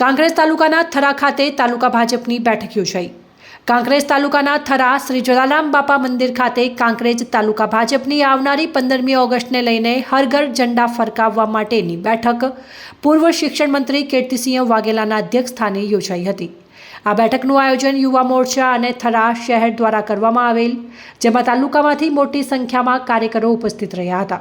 કાંકરેજ તાલુકાના થરા ખાતે તાલુકા ભાજપની બેઠક યોજાઈ. કાંકરેજ તાલુકાના થરા શ્રી જલારામ બાપા મંદિર ખાતે કાંકરેજ તાલુકા ભાજપની આવનારી પંદરમી ઓગસ્ટને લઈને હરઘર ઝંડા ફરકાવવા માટેની બેઠક પૂર્વ શિક્ષણ મંત્રી કીર્તિસિંહ વાઘેલાના અધ્યક્ષ સ્થાને યોજાઈ હતી. આ બેઠકનું આયોજન યુવા મોરચા અને થરા શહેર દ્વારા કરવામાં આવેલ, જેમાં તાલુકામાંથી મોટી સંખ્યામાં કાર્યકરો ઉપસ્થિત રહ્યા હતા.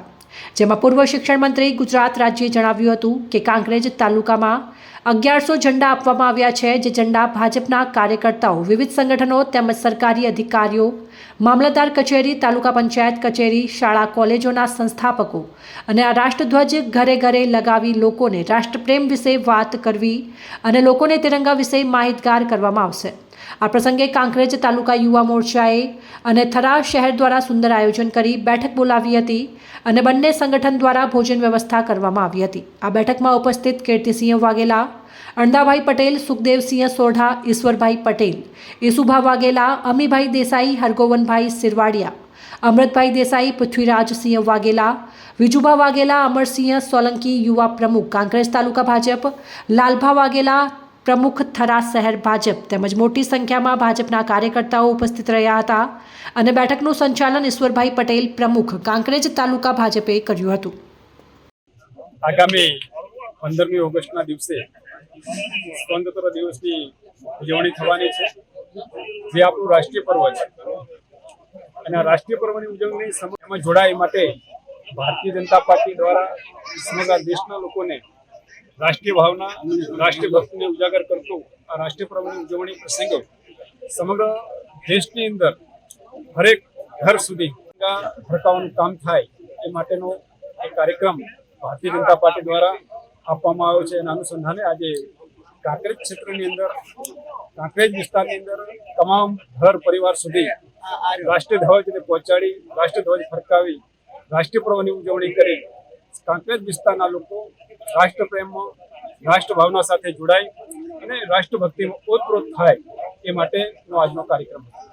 જેમાં પૂર્વ શિક્ષણ મંત્રી ગુજરાત રાજ્યે જણાવ્યું હતું કે કાંકરેજ તાલુકામાં અગિયારસો ઝંડા આપવામાં આવ્યા છે, જે ઝંડા ભાજપના કાર્યકર્તાઓ, વિવિધ સંગઠનો તેમજ સરકારી અધિકારીઓ, મામલતદાર કચેરી, તાલુકા પંચાયત કચેરી, શાળા કોલેજોના સંસ્થાપકો અને આ રાષ્ટ્રધ્વજ ઘરે ઘરે લગાવી લોકોને રાષ્ટ્રપ્રેમ વિશે વાત કરવી અને લોકોને તિરંગા વિશે માહિતગાર કરવામાં આવશે. આ પ્રસંગે કાંકરેજ તાલુકા યુવા મોરચાએ અને થરા શહેર દ્વારા સુંદર આયોજન કરી બેઠક બોલાવી હતી અને બંને સંગઠન દ્વારા ભોજન વ્યવસ્થા કરવામાં આવી હતી. આ બેઠકમાં ઉપસ્થિત કીર્તિસિંહ વાઘેલા, અણદાભાઈ પટેલ, સુખદેવસિંહ સોઢા, ઈશ્વરભાઈ પટેલ, ઈસુભા વાઘેલા, અમીભાઈ દેસાઈ, હરગોવનભાઈ સિરવાડિયા, અમૃતભાઈ દેસાઈ, પૃથ્વીરાજસિંહ વાઘેલા, વિજુભા વાઘેલા, અમરસિંહ સોલંકી યુવા પ્રમુખ, કાંકરેજ તાલુકા ભાજપ, લાલભા વાઘેલા પ્રમુખ થરા શહેર ભાજપ તેમજ મોટી સંખ્યામાં ભાજપના કાર્યકર્તાઓ ઉપસ્થિત રહ્યા હતા અને બેઠકનું સંચાલન ઈશ્વરભાઈ પટેલ પ્રમુખ કાંકરેજ તાલુકા ભાજપે કર્યું હતું. આગામી પંદરમી ઓગસ્ટના દિવસે સ્વતંત્ર દિવસની ઉજવણી થવાની છે. જે આપણું રાષ્ટ્રીય પર્વ છે. અને રાષ્ટ્રીય પર્વની ઉજવણી સમયમાં જોડાય માટે ભારતીય જનતા પાર્ટી દ્વારા સમગ્ર દેશના લોકોને રાષ્ટ્રીય ભાવના, રાષ્ટ્રીય ભક્તિને ઉજાગર કરતો આ રાષ્ટ્રીય પર્વની ઉજવણી પ્રસંગ સમગ્ર દેશની અંદર હરેક ઘર સુધી ફરકાવવાનું કામ થાય એ માટેનો એ કાર્યક્રમ ભારતીય જનતા પાર્ટી દ્વારા આપવામાં આવ્યો છે. એના અનુસંધાને આજે કાંકરેજ ક્ષેત્રની અંદર, કાંકરેજ વિસ્તારની અંદર તમામ ઘર પરિવાર સુધી રાષ્ટ્રીય ધ્વજને પહોંચાડી, રાષ્ટ્રીય ધ્વજ ફરકાવી રાષ્ટ્રીય પર્વની ઉજવણી કરી. કાંકરેજ વિસ્તારના લોકો રાષ્ટ્રપ્રેમમાં, રાષ્ટ્રભાવના સાથે જોડાય અને રાષ્ટ્રભક્તિમાં ઓતપ્રોત થાય એ માટેનો આજનો કાર્યક્રમ હતો.